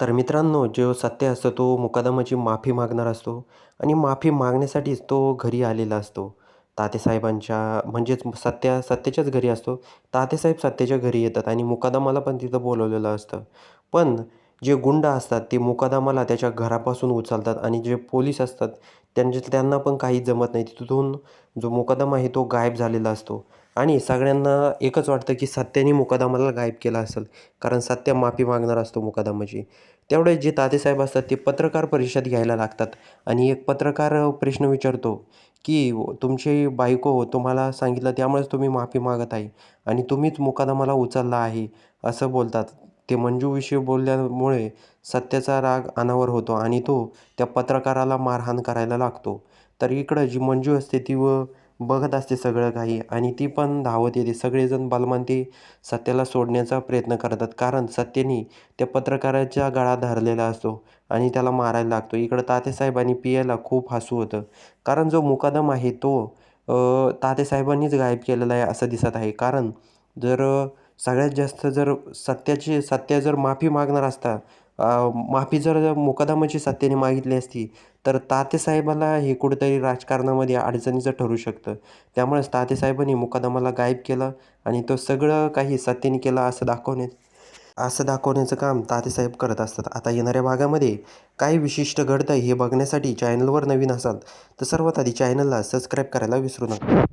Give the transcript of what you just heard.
तर मित्रांनो जो सत्य असतो तो मुकादमाची माफी मागणार असतो आणि माफी मागण्यासाठीच तो घरी आलेला असतो. तातेसाहेबांच्या म्हणजेच सत्या सत्याच्याच घरी असतो. तातेसाहेब सत्याच्या घरी येतात आणि मुकादमाला पण तिथं बोलवलेलं असतं. पण जे गुंड असतात ते मुकादमाला त्याच्या घरापासून उचलतात आणि जे पोलीस असतात त्यांचे त्यांना पण काही जमत नाही. तिथून जो मुकादमा आहे तो गायब झालेला असतो. आणि सगळ्यांना एकच वाटतं की सत्याने मुकादमाला गायब केला असेल. कारण सत्य माफी मागणार असतो मुकादमाची. तेवढे जे तातेसाहेब असतात ते पत्रकार परिषद घ्यायला लागतात. आणि एक पत्रकार प्रश्न विचारतो की तुमची बायको तुम्हाला सांगितलं त्यामुळेच तुम्ही माफी मागत आहे आणि तुम्हीच मुकादमाला उचलला आहे असं बोलतात. ते मंजूविषयी बोलल्यामुळे सत्याचा राग अनावर होतो आणि तो त्या पत्रकाराला मारहाण करायला लागतो. तर इकडं जी मंजू असते ती व बघत असते सगळं काही आणि ती पण धावत येते. सगळेजण बलमंती ते सत्याला सोडण्याचा प्रयत्न करतात कारण सत्याने त्या पत्रकाराच्या गळा धरलेला असतो आणि त्याला मारायला लागतो. इकडं तातेसाहेब आणि पियाला खूप हसू होतं कारण जो मुकादम आहे तो तातेसाहेबांनीच गायब केलेला आहे असं दिसत आहे. कारण जर सगळ्यात जास्त जर सत्याची सत्य जर माफी मागणार असता माफी जर मुकादमाची सत्याने मागितली असती तर तातेसाहेबाला हे कुठेतरी राजकारणामध्ये अडचणीचं ठरू शकतं. त्यामुळेच तातेसाहेबांनी मुकादमाला गायब केलं आणि तो सगळं काही सत्याने केलं असं दाखवणे असं दाखवण्याचं काम तातेसाहेब करत असतात. आता येणाऱ्या भागामध्ये काय विशिष्ट घडतं हे बघण्यासाठी चॅनलवर नवीन असाल तर सर्वात आधी चॅनलला सबस्क्राईब करायला विसरू नका.